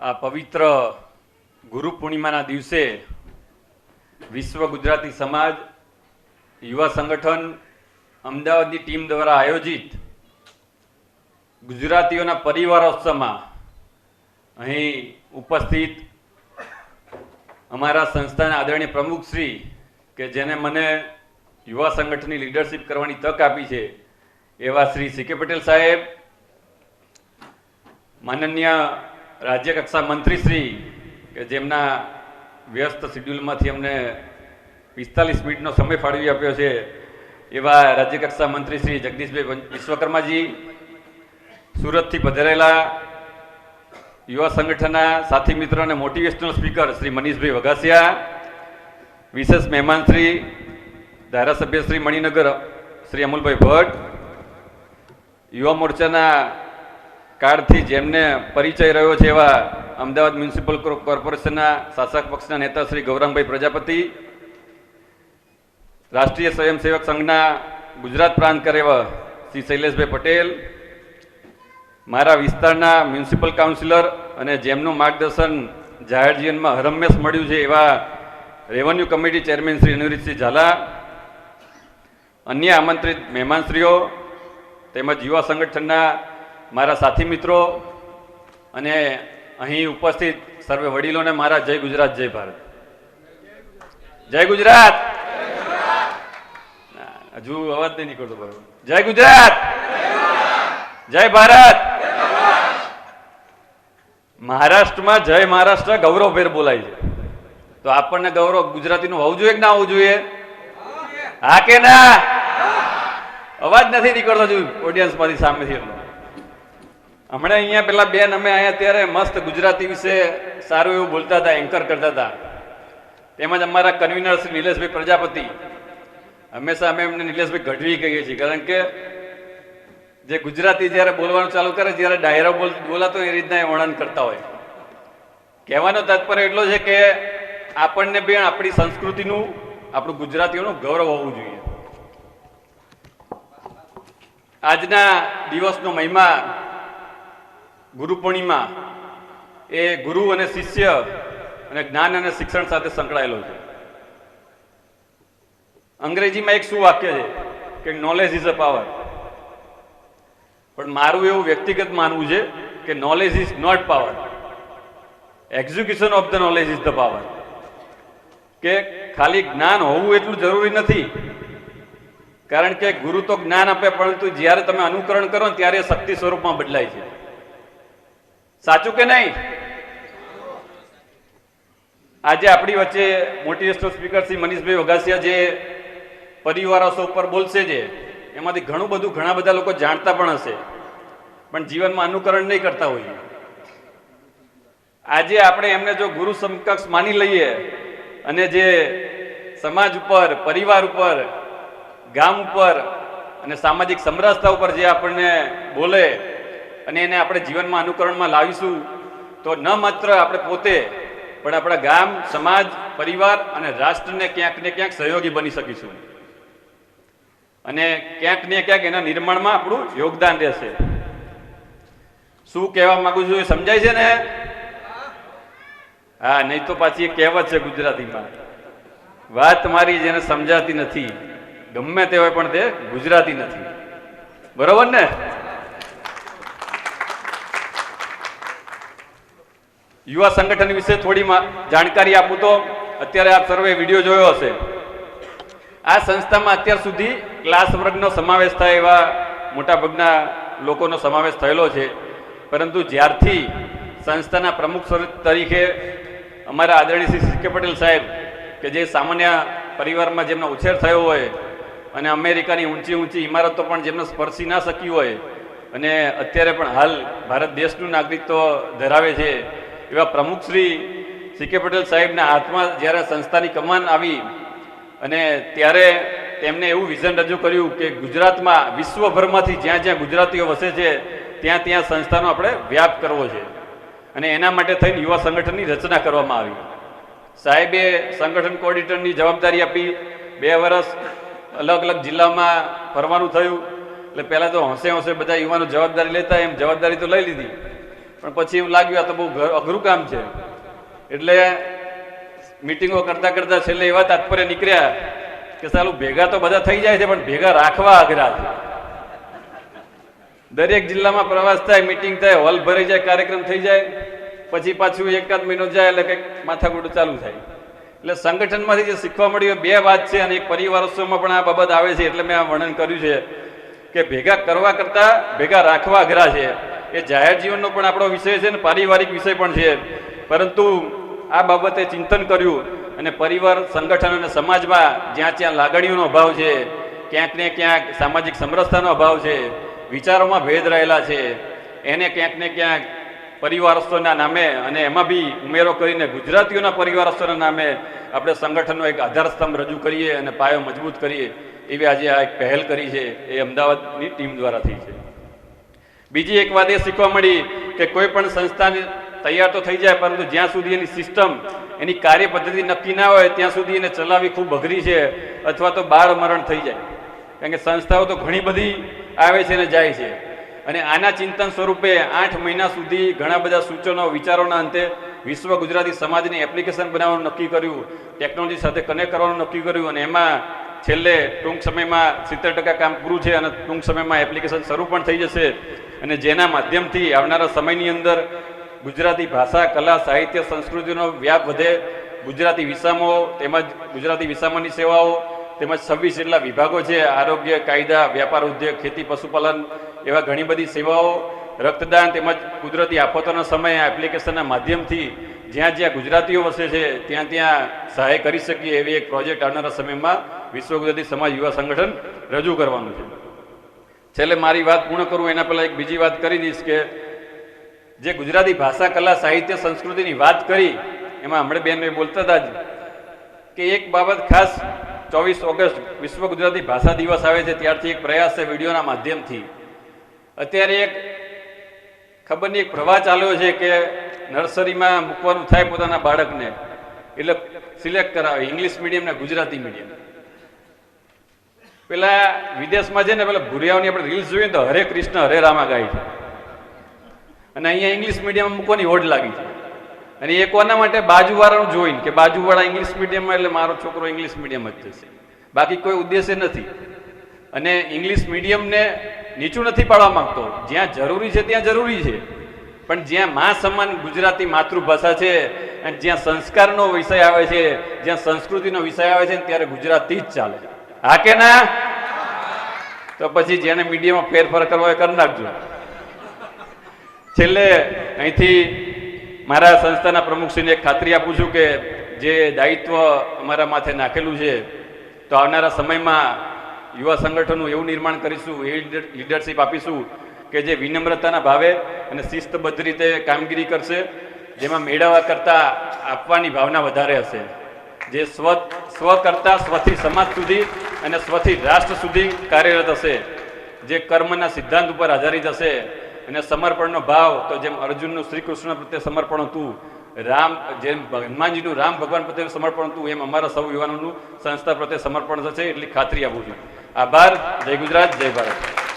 આ પવિત્ર ગુરુ પૂર્ણિમાના દિવસે વિશ્વ ગુજરાતી સમાજ, યુવા સંગઠન, અમદાવાદની ટીમ દ્વારા આયોજિત ગુજરાતીઓના પરિવારોત્સવમાં અહીં ઉપસ્થિત અમારા સંસ્થાના આદરણીય પ્રમુખશ્રી કે જેને મને યુવા સંગઠનની લીડરશિપ કરવાની તક આપી છે, એવા શ્રી સી કે પટેલ સાહેબ, માનનીય રાજ્ય કક્ષા મંત્રી શ્રી કે જેમના વ્યસ્ત શિડ્યુલમાંથી અમને પિસ્તાલીસ મિનિટનો સમય ફાળવી આપ્યો છે, એવા રાજ્ય કક્ષા મંત્રી શ્રી જગદીશભાઈ વિશ્વકર્માજી, સુરતથી પધારેલા યુવા સંગઠનના સાથી મિત્ર અને મોટિવેશનલ સ્પીકર શ્રી મનીષભાઈ વઘાસિયા, વિશેષ મહેમાન શ્રી ધારાસભ્ય શ્રી મણિનગર શ્રી અમુલભાઈ ભટ્ટ, યુવા મોરચાના કાળથી જેમને પરિચય રહ્યો છે એવા અમદાવાદ મ્યુનિસિપલ કોર્પોરેશનના શાસક પક્ષના નેતા શ્રી ગૌરંગભાઈ પ્રજાપતિ, રાષ્ટ્રીય સ્વયંસેવક સંઘના ગુજરાત પ્રાંત કરેવા શ્રી શૈલેષભાઈ પટેલ, મારા વિસ્તારના મ્યુનિસિપલ કાઉન્સિલર અને જેમનું માર્ગદર્શન જાહેર જીવનમાં હરમેશ મળ્યું છે એવા revenue committee chairman Shri Anirudhsinh Jhala, અન્ય આમંત્રિત મહેમાનશ્રીઓ તેમજ યુવા સંગઠનના મારા સાથી મિત્રો અને અહીં ઉપસ્થિત સર્વે વડીલોને મારા જય ગુજરાત, જય ભારત. જય ગુજરાત! હજુ અવાજ નહીં નીકળતો બરોબર. જય ગુજરાત! જય ભારત! મહારાષ્ટ્રમાં જય મહારાષ્ટ્ર ગૌરવભેર બોલાય છે. તો આપણને ગૌરવ ગુજરાતીનું હોવું જોઈએ કે ના હોવું જોઈએ? હા કે ના? અવાજ નથી નીકળતો હજુ ઓડિયન્સમાંથી સામેથી એટલો. હમણાં અહીંયા પેલા બેન અમે અહીંયા ત્યારે મસ્ત ગુજરાતી વિશે સારું એવું બોલતા હતા એન્કર કરતા હતા. તેમજ અમારા કન્વીનર શ્રી નિલેશભાઈ પ્રજાપતિ. હંમેશા અમે એમને નિલેશભાઈ ગઢવી કહીએ છીએ, કારણ કે જે ગુજરાતી જ્યારે બોલવાનું ચાલુ કરે, જ્યારે ડાયરો બોલ, બોલાતો એ રીતના એ વર્ણન કરતા હોય. કહેવાનો તાત્પર્ય એટલો છે કે આપણને બેન આપણી સંસ્કૃતિનું, આપણું ગુજરાતીઓનું ગૌરવ હોવું જોઈએ. આજના દિવસનો મહિમા ગુરુ પૂર્ણિમા એ ગુરુ અને શિષ્ય અને જ્ઞાન અને શિક્ષણ સાથે સંકળાયેલો છે. અંગ્રેજીમાં એક શું વાક્ય છે કે નોલેજ ઇઝ અ પાવર પણ મારું એવું વ્યક્તિગત માનવું છે કે knowledge is not power execution of the knowledge is the power કે ખાલી જ્ઞાન હોવું એટલું જરૂરી નથી. કારણ કે ગુરુ તો જ્ઞાન આપે, પરંતુ જ્યારે તમે અનુકરણ કરો ત્યારે શક્તિ સ્વરૂપમાં બદલાય છે. સાચું કે નહીં? આજે આપણી વચ્ચે મોટિવેશનલ સ્પીકર શ્રી મનીષભાઈ વઘાસિયા જે પરિવારો ઉપર બોલશે જે, એમાંથી ઘણું બધું ઘણા બધા લોકો જાણતા પણ હશે. પણ જીવનમાં અનુકરણ નહીં કરતા હોઈએ. આજે આપણે એમને જો ગુરુ સમકક્ષ માની લઈએ અને જે સમાજ ઉપર, પરિવાર ઉપર, ગામ ઉપર અને સામાજિક સમરસતા ઉપર જે આપણને બોલે અને એને આપણે જીવનમાં અનુકરણમાં લાવીશું તો ન માત્ર આપણે પોતે, પણ આપણા ગામ, સમાજ, પરિવાર અને રાષ્ટ્રને ક્યાંક ને ક્યાંક સહયોગી બની શકીશું. અને ક્યાંક ને ક્યાંક એના નિર્માણમાં આપણું યોગદાન રહેશે. શું કહેવા માંગુ છું એ સમજાય છે ને? હા, નહીં તો પાછી એક કહેવત છે ગુજરાતીમાં. વાત મારી જેને સમજાતી નથી. ગમે તે હોય પણ તે ગુજરાતી નથી. બરોબર ને? યુવા સંગઠન વિશે થોડી જાણકારી આપું તો અત્યારે આપ સર્વે વીડિયો જોયો હશે. આ સંસ્થામાં અત્યાર સુધી ક્લાસ વર્ગનો સમાવેશ થાય એવા મોટાભાગના લોકોનો સમાવેશ થયેલો છે. પરંતુ જ્યારથી સંસ્થાના પ્રમુખ તરીકે અમારા આદરણીય શ્રી સી કે પટેલ સાહેબ કે જે સામાન્ય પરિવારમાં જેમનો ઉછેર થયો હોય અને અમેરિકાની ઊંચી ઊંચી ઇમારતો પણ જેમને સ્પર્શી ના શકી હોય અને અત્યારે પણ હાલ ભારત દેશનું નાગરિકત્વ ધરાવે છે એવા પ્રમુખ શ્રી સી કે પટેલ સાહેબના હાથમાં જ્યારે સંસ્થાની કમાન આવી અને ત્યારે તેમણે એવું વિઝન રજૂ કર્યું કે ગુજરાતમાં વિશ્વભરમાંથી જ્યાં જ્યાં ગુજરાતીઓ વસે છે, ત્યાં ત્યાં સંસ્થાનો આપણે વ્યાપ કરવો છે. અને એના માટે થઈને યુવા સંગઠનની રચના કરવામાં આવી. સાહેબે સંગઠન કોઓર્ડિનેટરની જવાબદારી આપી. બે વર્ષ અલગ અલગ જિલ્લામાં ફરવાનું થયું. એટલે પહેલાં તો હોંશે હોંશે બધા યુવાનો જવાબદારી લેતા, એમ જવાબદારી તો લઈ લીધી. પણ પછી એવું લાગ્યું આ તો બહુ અઘરું કામ છે. એટલે મિટિંગો કરતા કરતા છેલ્લે એવા તાત્પર્ય નીકળ્યા કે સાલું ભેગા તો બધા થઈ જાય છે, પણ ભેગા રાખવા અઘરા છે. દરેક જિલ્લામાં પ્રવાસ થાય મિટિંગ થાય હોલ ભરાઈ જાય, કાર્યક્રમ થઈ જાય, પછી પાછું એકાદ મહિનો જાય એટલે કંઈક માથાકૂટ ચાલુ થાય. એટલે સંગઠનમાંથી જે શીખવા મળ્યું બે વાત છે અને એક પરિવારોત્સવમાં પણ આ બાબત આવે છે, એટલે મેં આ વર્ણન કર્યું છે કે ભેગા કરવા કરતાં ભેગા રાખવા અઘરા છે. એ જાહેર જીવનનો પણ આપણો વિષય છે ને પારિવારિક વિષય પણ છે. પરંતુ આ બાબતે ચિંતન કર્યું અને પરિવાર, સંગઠન અને સમાજમાં જ્યાં ત્યાં લાગણીઓનો અભાવ છે, ક્યાંક ને ક્યાંક સામાજિક સમરસતાનો અભાવ છે, વિચારોમાં ભેદ રહેલા છે. એને ક્યાંક ને ક્યાંક પરિવારસ્થોના નામે અને એમાં બી ઉમેરો કરીને ગુજરાતીઓના પરિવારસ્થોના નામે આપણે સંગઠનનો એક આધારસ્તંભ રજૂ કરીએ અને પાયો મજબૂત કરીએ, એવી આજે આ એક પહેલ કરી છે, એ અમદાવાદની ટીમ દ્વારા થઈ છે. બીજી એક વાત એ શીખવા મળી કે કોઈ પણ સંસ્થાને તૈયાર તો થઈ જાય, પરંતુ જ્યાં સુધી એની સિસ્ટમ, એની કાર્ય પદ્ધતિ નક્કી ના હોય, ત્યાં સુધી એને ચલાવવી ખૂબ અઘરી છે અથવા તો બાળ મરણ થઈ જાય. કારણ કે સંસ્થાઓ તો ઘણી બધી આવે છે અને જાય છે. અને આના ચિંતન સ્વરૂપે આઠ મહિના સુધી ઘણા બધા સૂચનો, વિચારોના અંતે વિશ્વ ગુજરાતી સમાજની એપ્લિકેશન બનાવવાનું નક્કી કર્યું, ટેકનોલોજી સાથે કનેક્ટ કરવાનું નક્કી કર્યું અને એમાં છેલ્લે ટૂંક સમયમાં સિત્તેર ટકા કામ પૂરું છે અને ટૂંક સમયમાં એપ્લિકેશન શરૂ પણ થઈ જશે. અને જેના માધ્યમથી આવનારા સમયની અંદર ગુજરાતી ભાષા, કલા, સાહિત્ય, સંસ્કૃતિનો વ્યાપ વધે. ગુજરાતી વિસામો તેમજ ગુજરાતી વિસામાની સેવાઓ તેમજ છવ્વીસ જેટલા વિભાગો છે, આરોગ્ય, કાયદા, વ્યાપાર ઉદ્યોગ, ખેતી, પશુપાલન એવા ઘણી બધી સેવાઓ. રક્તદાન તેમજ કુદરતી આફતોના સમયે એપ્લિકેશનના માધ્યમથી જ્યાં જ્યાં ગુજરાતીઓ વસે છે, ત્યાં ત્યાં સહાય કરી શકીએ એવી એક પ્રોજેક્ટ આવનારા સમયમાં વિશ્વ ગુજરાતી સમાજ યુવા સંગઠન રજૂ કરવાનું છે. છેલ્લે મારી વાત પૂર્ણ કરું, એના પહેલાં એક બીજી વાત કરી દઈશ કે જે ગુજરાતી ભાષા, કલા, સાહિત્ય, સંસ્કૃતિની વાત કરી, એમાં હમણાં બેન મેં બોલતા હતા જ કે એક બાબત ખાસ ચોવીસ ઓગસ્ટ વિશ્વ ગુજરાતી ભાષા દિવસ આવે છે, ત્યારથી એક પ્રયાસ છે વિડીયોના માધ્યમથી. અત્યારે એક ખબર નહીં એક પ્રવાહ ચાલ્યો છે કે નર્સરીમાં મૂકવાનું થાય પોતાના બાળકને, એટલે સિલેક્ટ કરાવે, ઇંગ્લિશ મીડિયમ ને ગુજરાતી મીડિયમ. પેલા વિદેશમાં છે ને પેલા ભૂરિયાઓની આપણે રીલ્સ જોઈએ તો હરે કૃષ્ણ, હરે રામા ગાય છે. અને અહીંયા ઇંગ્લિશ મીડિયમમાં મૂકવાની હોડ લાગી છે? અને એ કોના માટે? બાજુવાળાનું જોઈને કે બાજુવાળા ઇંગ્લિશ મીડિયમમાં એટલે મારો છોકરો ઇંગ્લિશ મીડિયમ જ જશે. બાકી કોઈ ઉદ્દેશ્ય નથી. અને ઇંગ્લિશ મીડિયમને નીચું નથી પાડવા માંગતો. જ્યાં જરૂરી છે ત્યાં જરૂરી છે. પણ જ્યાં મા સમાન ગુજરાતી માતૃભાષા છે અને જ્યાં સંસ્કારનો વિષય આવે છે, જ્યાં સંસ્કૃતિનો વિષય આવે છે, ત્યારે ગુજરાતી જ ચાલે. હા કે ના? તો પછી જેને મીડિયામાં ફેરફાર કરવો એ કરી નાખજો. છેલ્લે અહીંથી મારા સંસ્થાના પ્રમુખશ્રીને ખાતરી આપું છું કે જે દાયિત્વ અમારા માથે નાખેલું છે, તો આવનારા સમયમાં યુવા સંગઠનનું એવું નિર્માણ કરીશું, એ લીડરશીપ આપીશું કે જે વિનમ્રતાના ભાવે અને શિસ્તબદ્ધ રીતે કામગીરી કરશે, જેમાં મેળવવા કરતાં આપવાની ભાવના વધારે હશે. જે સ્વ સ્વ કરતાં સ્વથી સમાજ સુધી અને સ્વથી રાષ્ટ્ર સુધી કાર્યરત હશે, જે કર્મના સિદ્ધાંત ઉપર આધારિત હશે અને સમર્પણનો ભાવ, તો જેમ અર્જુનનું શ્રી કૃષ્ણ પ્રત્યે સમર્પણ હતું, રામ, જેમ હનુમાનજીનું રામ ભગવાન પ્રત્યે સમર્પણ હતું, એમ અમારા સૌ યુવાનોનું સંસ્થા પ્રત્યે સમર્પણ થશે, એટલી ખાતરી આપું છું. આભાર, જય ગુજરાત, જય ભારત.